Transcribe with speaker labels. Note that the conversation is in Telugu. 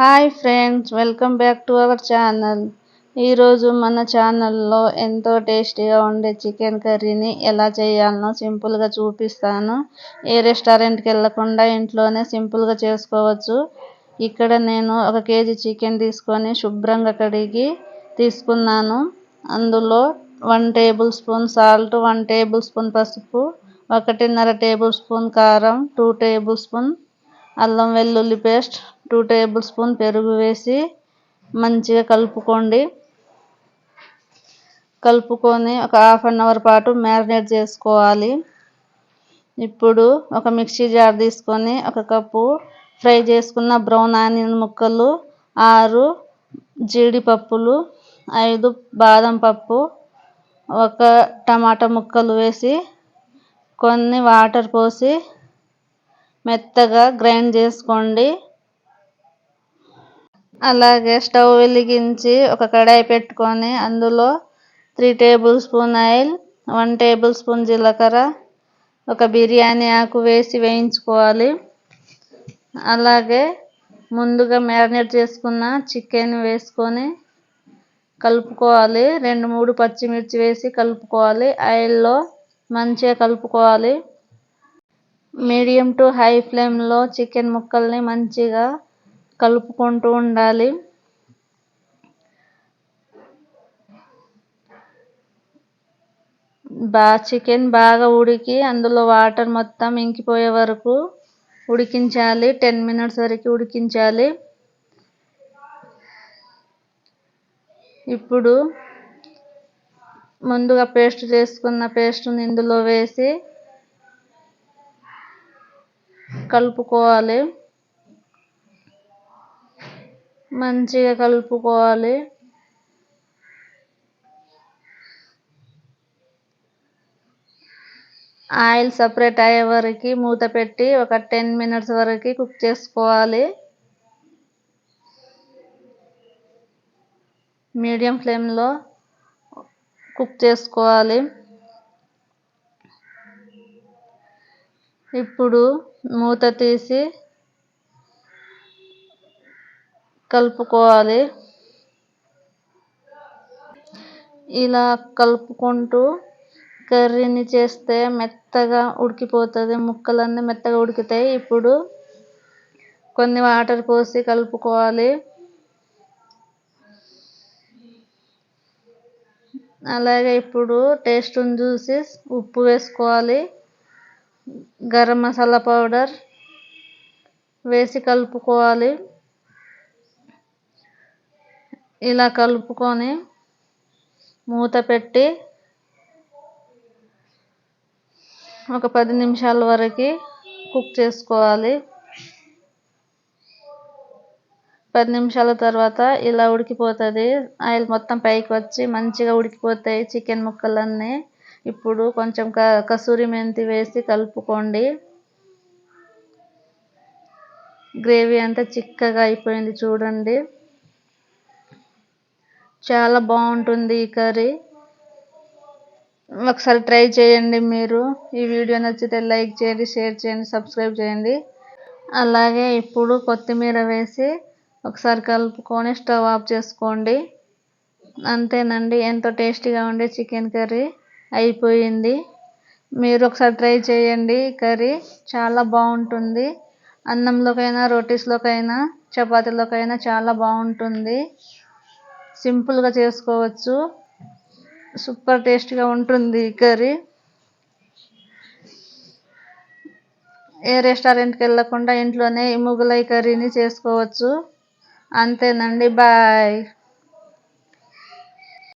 Speaker 1: hi friends welcome back to our channel ఈరోజు మన ఛానల్లో ఎంతో టేస్టీగా ఉండే చికెన్ కర్రీని ఎలా చేయాలనో సింపుల్గా చూపిస్తాను ఏ రెస్టారెంట్కి వెళ్ళకుండా ఇంట్లోనే సింపుల్గా చేసుకోవచ్చు ఇక్కడ నేను ఒక కేజీ చికెన్ తీసుకొని శుభ్రంగా కడిగి తీసుకున్నాను అందులో one tablespoon salt one tablespoon పసుపు ఒకటిన్నర టేబుల్ స్పూన్ కారం టూ టేబుల్ స్పూన్ అల్లం వెల్లుల్లి పేస్ట్ టూ టేబుల్ స్పూన్ పెరుగు వేసి మంచిగా కలుపుకోండి కలుపుకొని ఒక హాఫ్ అన్ అవర్ పాటు మ్యారినేట్ చేసుకోవాలి ఇప్పుడు ఒక మిక్సీ జార్ తీసుకొని ఒక కప్పు ఫ్రై చేసుకున్న బ్రౌన్ ఆనియన్ ముక్కలు ఆరు జీడిపప్పులు ఐదు బాదం పప్పు ఒక టమాటా ముక్కలు వేసి కొన్ని వాటర్ పోసి మెత్తగా గ్రైండ్ చేసుకోండి అలాగే స్టవ్ వెలిగించి ఒక కడాయి పెట్టుకొని అందులో three tablespoon oil one tablespoon జీలకర్ర ఒక బిర్యానీ ఆకు వేసి వేయించుకోవాలి అలాగే ముందుగా మ్యారినేట్ చేసుకున్న చికెన్ వేసుకొని కలుపుకోవాలి రెండు మూడు పచ్చిమిర్చి వేసి కలుపుకోవాలి ఆయిల్లో మంచిగా కలుపుకోవాలి మీడియం టు హై ఫ్లేమ్లో చికెన్ ముక్కల్ని మంచిగా కలుపుకుంటూ ఉండాలి బా చికెన్ బాగా ఉడికి అందులో వాటర్ మొత్తం ఇంకిపోయే వరకు ఉడికించాలి టెన్ మినిట్స్ వరకు ఉడికించాలి ఇప్పుడు ముందుగా పేస్ట్ చేసుకున్న పేస్ట్ని ఇందులో వేసి కలుపుకోవాలి మంచిగా కలుపుకోవాలి ఆయిల్ సపరేట్ అయ్యే వరకు మూత పెట్టి ఒక టెన్ మినిట్స్ వరకు కుక్ చేసుకోవాలి మీడియం ఫ్లేమ్లో కుక్ చేసుకోవాలి ఇప్పుడు మూత తీసి కలుపుకోవాలి ఇలా కలుపుకుంటూ కర్రీని చేస్తే మెత్తగా ఉడికిపోతుంది ముక్కలన్నీ మెత్తగా ఉడికితాయి ఇప్పుడు కొన్ని వాటర్ పోసి కలుపుకోవాలి అలాగే ఇప్పుడు టేస్ట్ని చూసి ఉప్పు వేసుకోవాలి గరం మసాలా పౌడర్ వేసి కలుపుకోవాలి ఇలా కలుపుకొని మూత పెట్టి ఒక పది నిమిషాల వరకు కుక్ చేసుకోవాలి పది నిమిషాల తర్వాత ఇలా ఉడికిపోతుంది ఆయిల్ మొత్తం పైకి వచ్చి మంచిగా ఉడికిపోతాయి చికెన్ ముక్కలన్నీ ఇప్పుడు కొంచెం క కసూరి మెంతి వేసి కలుపుకోండి గ్రేవీ అంతా చిక్కగా అయిపోయింది చూడండి చాలా బాగుంటుంది ఈ కర్రీ ఒకసారి ట్రై చేయండి మీరు ఈ వీడియో నచ్చితే లైక్ చేయండి షేర్ చేయండి సబ్స్క్రైబ్ చేయండి అలాగే ఇప్పుడు కొత్తిమీర వేసి ఒకసారి కలుపుకొని స్టవ్ ఆఫ్ చేసుకోండి అంతేనండి ఎంతో టేస్టీగా ఉండే చికెన్ కర్రీ అయిపోయింది మీరు ఒకసారి ట్రై చేయండి ఈ కర్రీ చాలా బాగుంటుంది అన్నంలోకైనా రోటీస్లోకైనా చపాతీలోకైనా చాలా బాగుంటుంది సింపుల్గా చేసుకోవచ్చు సూపర్ టేస్ట్గా ఉంటుంది ఈ కర్రీ ఏ రెస్టారెంట్కి వెళ్ళకుండా ఇంట్లోనే ఈ ముగ్గులై కర్రీని చేసుకోవచ్చు అంతేనండి బాయ్